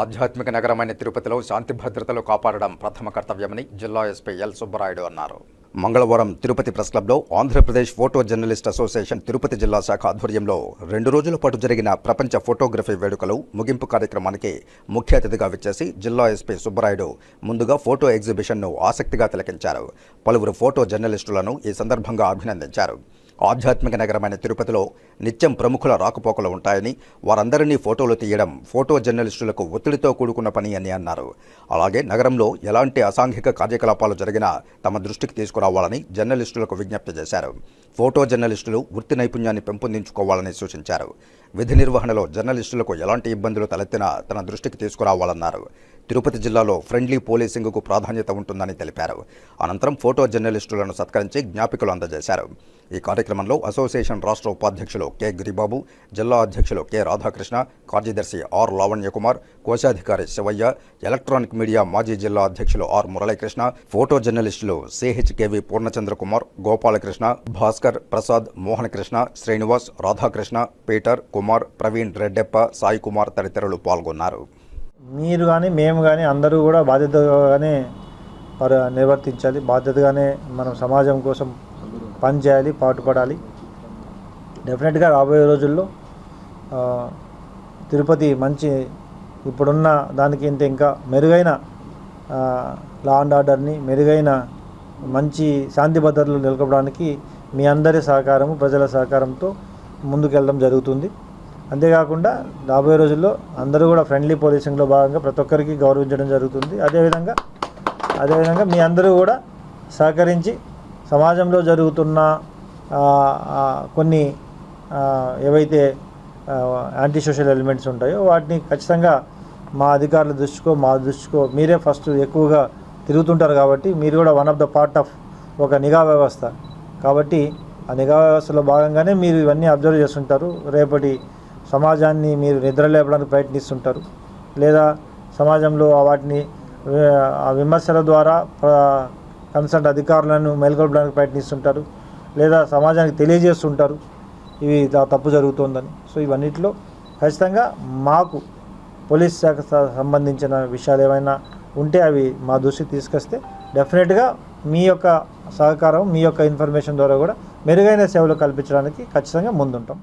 ఆధ్యాత్మిక నగరమైన తిరుపతిలో శాంతి భద్రతలు కాపాడడం ప్రథమ కర్తవ్యమని జిల్లా ఎస్పీ ఎల్ సుబ్బరాయుడు అన్నారు. మంగళవారం తిరుపతి ప్రెస్ క్లబ్లో Andhra Pradesh photo journalist association Tirupati జిల్లా శాఖ ఆధ్వర్యంలో రెండు రోజుల పాటు జరిగిన ప్రపంచ ఫోటోగ్రఫీ వేడుకలు ముగింపు కార్యక్రమానికి ముఖ్య అతిథిగా విచ్చేసి జిల్లా ఎస్పీ సుబ్బరాయుడు ముందుగా ఫోటో ఎగ్జిబిషన్ను ఆసక్తిగా తిలకించారు. పలువురు ఫోటో జర్నలిస్టులను ఈ సందర్భంగా అభినందించారు. ఆధ్యాత్మిక నగరమైన తిరుపతిలో నిత్యం ప్రముఖుల రాకపోకలు ఉంటాయని వారందరినీ ఫోటోలు తీయడం ఫోటో జర్నలిస్టులకు ఒత్తిడితో కూడుకున్న పని అని అన్నారు. అలాగే నగరంలో ఎలాంటి అసాంఘిక కార్యకలాపాలు జరిగినా తమ దృష్టికి తీసుకురావాలని జర్నలిస్టులకు విజ్ఞప్తి చేశారు. ఫోటో జర్నలిస్టులు వృత్తి నైపుణ్యాన్ని పెంపొందించుకోవాలని సూచించారు. విధి నిర్వహణలో జర్నలిస్టులకు ఎలాంటి ఇబ్బందులు తలెత్తినా తన దృష్టికి తీసుకురావాలన్నారు. తిరుపతి జిల్లాలో ఫ్రెండ్లీ పోలీసింగ్కు ప్రాధాన్యత ఉంటుందని తెలిపారు. అనంతరం ఫోటో జర్నలిస్టులను సత్కరించి జ్ఞాపికలు అందజేశారు. ఈ కార్యక్రమంలో అసోసియేషన్ రాష్ట్ర ఉపాధ్యక్షులు కె. గిరిబాబు జిల్లా అధ్యక్షులు కె. రాధాకృష్ణ కార్యదర్శి ఆర్ లావణ్యకుమార్ కోశాధికారి శివయ్య ఎలక్ట్రానిక్ మీడియా మాజీ జిల్లా అధ్యక్షులు ఆర్ మురళీకృష్ణ ఫోటో జర్నలిస్టులు CH K V Purnachandra Kumar Gopalakrishna Bhaskar Prasad Mohanakrishna Srinivas Radhakrishna Peter Kumar Praveen Reddeppa Sai Kumar తదితరులు పాల్గొన్నారు. మీరు కానీ మేము కానీ అందరూ కూడా బాధ్యతగానే వారు నిర్వర్తించాలి. బాధ్యతగానే మనం సమాజం కోసం పనిచేయాలి పాటుపడాలి. డెఫినెట్గా రాబోయే రోజుల్లో తిరుపతి మంచి ఇప్పుడున్న దానికి ఇంత ఇంకా మెరుగైన లా అండ్ ఆర్డర్ని మెరుగైన మంచి శాంతి భద్రతలు నెలకొల్పడానికి మీ అందరి సహకారము ప్రజల సహకారంతో ముందుకెళ్ళడం జరుగుతుంది. అంతేకాకుండా రాబోయే రోజుల్లో అందరూ కూడా ఫ్రెండ్లీ పోలీసింగ్లో భాగంగా ప్రతి ఒక్కరికి గౌరవించడం జరుగుతుంది. అదేవిధంగా అదేవిధంగా మీ అందరూ కూడా సహకరించి సమాజంలో జరుగుతున్న కొన్ని ఏవైతే యాంటీ సోషల్ ఎలిమెంట్స్ ఉంటాయో వాటిని ఖచ్చితంగా మా అధికారుల దృష్టికో మా దృష్టికో మీరే ఫస్ట్ ఎక్కువగా తిరుగుతుంటారు కాబట్టి మీరు కూడా one of the part of ఒక నిఘా వ్యవస్థ. కాబట్టి ఆ నిఘా వ్యవస్థలో భాగంగానే మీరు ఇవన్నీ అబ్జర్వ్ చేస్తుంటారు. రేపటి సమాజాన్ని మీరు నిద్రలేపడానికి ప్రయత్నిస్తుంటారు. లేదా సమాజంలో వాటిని ఆ, విమర్శల ద్వారా కన్సర్ట్ అధికారులను మేల్కొల్పడానికి ప్రయత్నిస్తుంటారు. లేదా సమాజానికి తెలియజేస్తుంటారు. ఇవి తప్పు జరుగుతోందని. సో ఇవన్నిటిలో ఖచ్చితంగా మాకు పోలీస్ శాఖ సంబంధించిన విషయాలు ఏమైనా ఉంటే అవి మా దృష్టికి తీసుకొస్తే డెఫినెట్గా మీ యొక్క సహకారం మీ యొక్క ఇన్ఫర్మేషన్ ద్వారా కూడా మెరుగైన సేవలు కల్పించడానికి ఖచ్చితంగా ముందుంటాం.